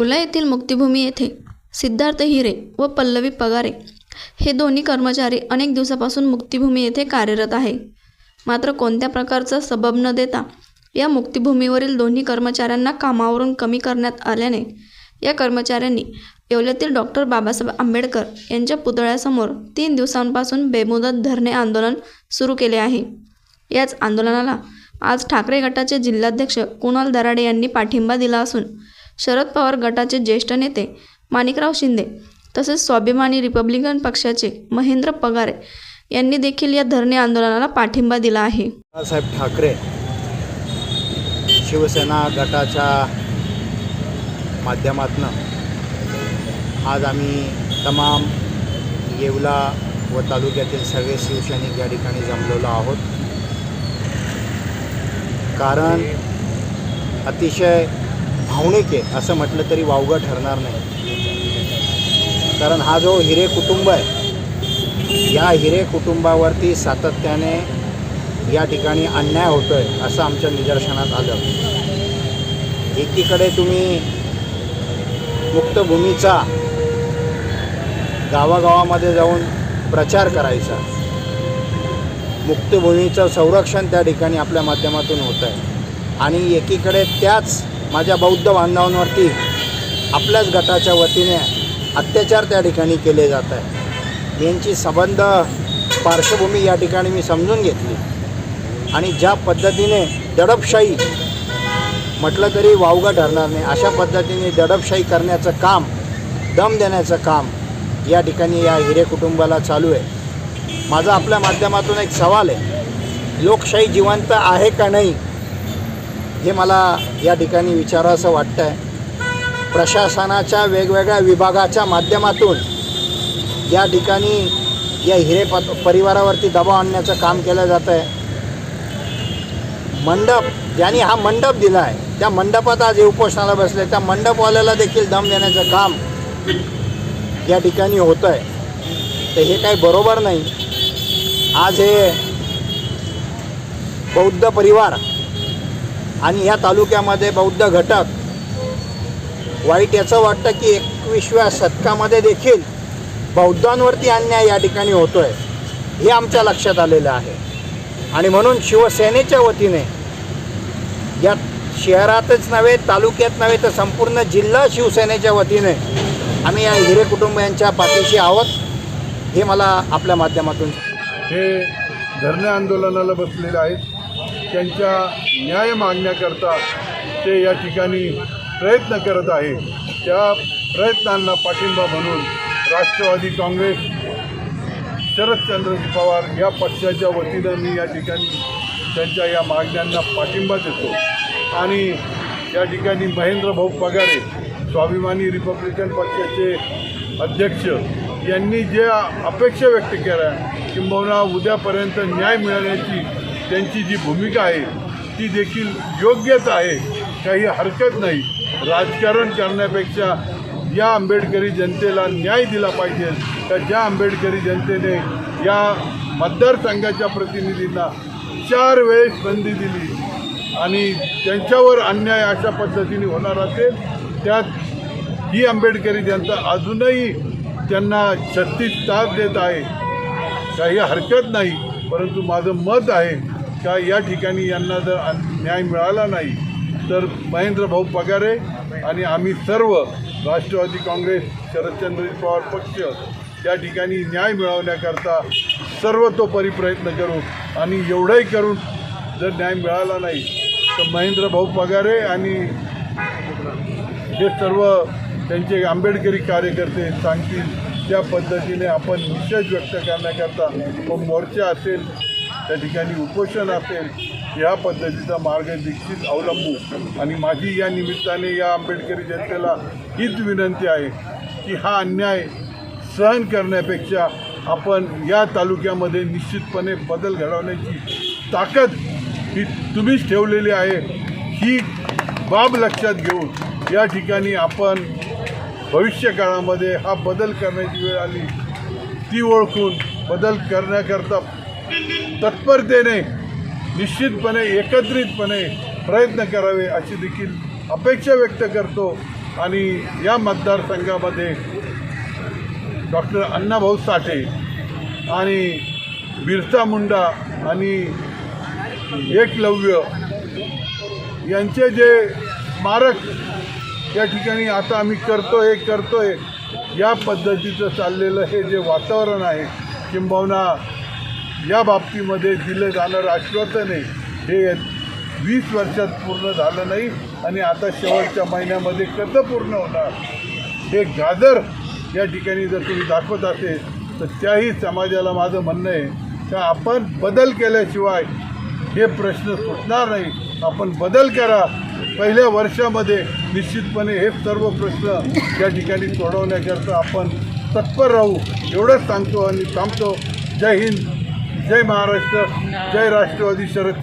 येवला येथील मुक्तिभूमी येथे सिद्धार्थ हिरे व पल्लवी पगारे. हे दोन्ही कर्मचारी अनेक दिवसापासून मुक्तिभूमी येथे कार्यरत आहे. मात्र कोणत्या प्रकारचा सबब न देता या मुक्तिभूमीवरील दोन्ही कर्मचाऱ्यांना कामावरून कमी करण्यात आल्याने या कर्मचाऱ्यांनी येवल्यातील डॉक्टर बाबासाहेब आंबेडकर यांच्या पुतळ्यासमोर तीन दिवसांपासून बेमुदत धरणे आंदोलन सुरू केले आहे. याच आंदोलनाला आज ठाकरे गटाचे जिल्हाध्यक्ष कुणाल दराडे यांनी पाठिंबा दिला असून शरद पवार गटाचे ज्येष्ठ नेते माणिकराव शिंदे तसेच स्वाभिमानी रिपब्लिकन पक्षाचे महेंद्र पगारे यांनी देखील या धरणे आंदोलनाला पाठिंबा दिला आहे. बाळासाहेब ठाकरे शिवसेना गटाच्या माध्यमातून आज आम्ही तमाम येवला व तालुक्यातील सगळे शिवसैनिक या ठिकाणी जमलेलो आहोत. कारण अतिशय भावनिक आहे असं म्हटलं तरी वावगं ठरणार नाही. कारण हा जो हिरे कुटुंब आहे या हिरे कुटुंबावरती सातत्याने या ठिकाणी अन्याय होतो आहे असं आमच्या निदर्शनात आलं. एकीकडे तुम्ही मुक्तभूमीचा गावागावामध्ये जाऊन प्रचार करायचा. मुक्तभूमीचं संरक्षण त्या ठिकाणी आपल्या माध्यमातून होतं आहे आणि एकीकडे त्याच माझ्या बौद्ध बांधवांवरती आपल्याच गटाच्या वतीने अत्याचार त्या ठिकाणी केले जात आहे यांची संबंध पार्श्वभूमी या ठिकाणी मी समजून घेतली. आणि ज्या पद्धतीने दडपशाही म्हटलं तरी वावगं ठरणार नाही. अशा पद्धतीने दडपशाही करण्याचं काम दम देण्याचं काम या ठिकाणी या हिरे कुटुंबाला चालू आहे. माझा आपल्या माध्यमातून एक सवाल आहे. लोकशाही जिवंत आहे का नाही? हे मला या ठिकाणी विचारावंसं वाटतं आहे प्रशासनाच्या वेगवेगळ्या विभागाच्या माध्यमातून या ठिकाणी या हिरे प परिवारावरती दबाव आणण्याचं काम केलं जातं आहे मंडप ज्यांनी हा मंडप दिला आहे त्या मंडपात आज हे उपोषणाला बसले त्या मंडपवाल्याला देखील दम देण्याचं काम या ठिकाणी होतं आहे तर हे काही बरोबर नाही. आज हे बौद्ध परिवार आणि ह्या तालुक्यामध्ये बौद्ध घटक वाईट याचं वाटतं की एकविसव्या शतकामध्ये देखील बौद्धांवरती अन्याय या ठिकाणी होतो आहे हे आमच्या लक्षात आलेलं आहे. आणि म्हणून शिवसेनेच्या वतीने या शहरातच नव्हे तालुक्यात नव्हे तर संपूर्ण जिल्हा शिवसेनेच्या वतीने आम्ही या हिरे कुटुंबियांच्या पाठीशी आहोत. हे मला आपल्या माध्यमातून हे धरणे आंदोलनाला बसलेले आहेत. त्यांच्या न्याय मागण्याकरता ते या ठिकाणी प्रयत्न करत आहे. त्या प्रयत्नांना पाठिंबा म्हणून राष्ट्रवादी काँग्रेस शरदचंद्रजी पवार या पक्षाच्या वतीनं मी या ठिकाणी त्यांच्या या मागण्यांना पाठिंबा देतो. आणि या ठिकाणी महेंद्रभाऊ पगारे स्वाभिमानी रिपब्लिकन पक्षाचे अध्यक्ष यांनी जे अपेक्षा व्यक्त केल्या किंबहुना उद्यापर्यंत न्याय मिळण्याची त्यांची जी भूमिका आहे ती देखील योग्यच आहे. काही हरकत नाही. राजकारण करण्यापेक्षा या आंबेडकरी जनतेला न्याय दिला पाहिजे. तर ज्या आंबेडकरी जनतेने या मतदारसंघाच्या प्रतिनिधींना चार वेळेस संधी दिली आणि त्यांच्यावर अन्याय अशा पद्धतीने होणार असेल त्यात ही आंबेडकरी जनता अजूनही त्यांना छत्तीस तास देत आहे. काही हरकत नाही परंतु माझं मत आहे का या ठिकाणी यांना जर न्याय मिळाला नाही तर महेंद्रभाऊ पगारे आणि आम्ही सर्व राष्ट्रवादी काँग्रेस शरदचंद्र पवार पक्ष त्या ठिकाणी न्याय मिळवण्याकरता सर्वतोपरी प्रयत्न करू आणि एवढंही करून जर न्याय मिळाला नाही तर महेंद्रभाऊ पगारे आणि हे सर्व त्यांचे आंबेडकरी कार्यकर्ते सांगतील त्या पद्धतीने आपण निषेध व्यक्त करण्याकरता मग मोर्चा असेल त्या ठिकाणी उपोषण असेल या पद्धतीचा मार्ग निश्चित अवलंबू. आणि माझी या निमित्ताने या आंबेडकरी जनतेला हीच विनंती आहे की हा अन्याय सहन करण्यापेक्षा आपण या तालुक्यामध्ये निश्चितपणे बदल घडवण्याची ताकद ही तुम्हीच ठेवलेली आहे ही बाब लक्षात घेऊन या ठिकाणी आपण भविष्यकाळामध्ये हा बदल करण्याची वेळ आली. ती ओळखून बदल करण्याकरता तत्परतेने निश्चितपणे एकत्रितपणे प्रयत्न करावे अशी देखील अपेक्षा व्यक्त करतो. आणि या मतदारसंघामध्ये डॉक्टर अण्णाभाऊ साठे आणि बिरसा मुंडा आणि एकलव्य यांचे जे स्मारक या ठिकाणी आता आम्ही करतो आहे करतो आहे या पद्धतीचं चाललेलं हे जे वातावरण आहे किंबहुना या बाबतीमध्ये दिलं जाणारं आश्वासन आहे हे वीस वर्षात पूर्ण झालं नाही आणि आता शेवटच्या महिन्यामध्ये कसं पूर्ण होणार? हे गाजर या ठिकाणी जर तुम्ही दाखवत असेल तर त्याही समाजाला माझं म्हणणं आहे का आपण बदल केल्याशिवाय हे प्रश्न सुटणार नाही. आपण बदल करा. पहिल्या वर्षामध्ये निश्चितपणे हे सर्व प्रश्न या ठिकाणी सोडवण्याकरता आपण तत्पर राहू. एवढंच सांगतो आणि थांबतो. जय हिंद. जय महाराष्ट्र जय राष्ट्रवादी शरद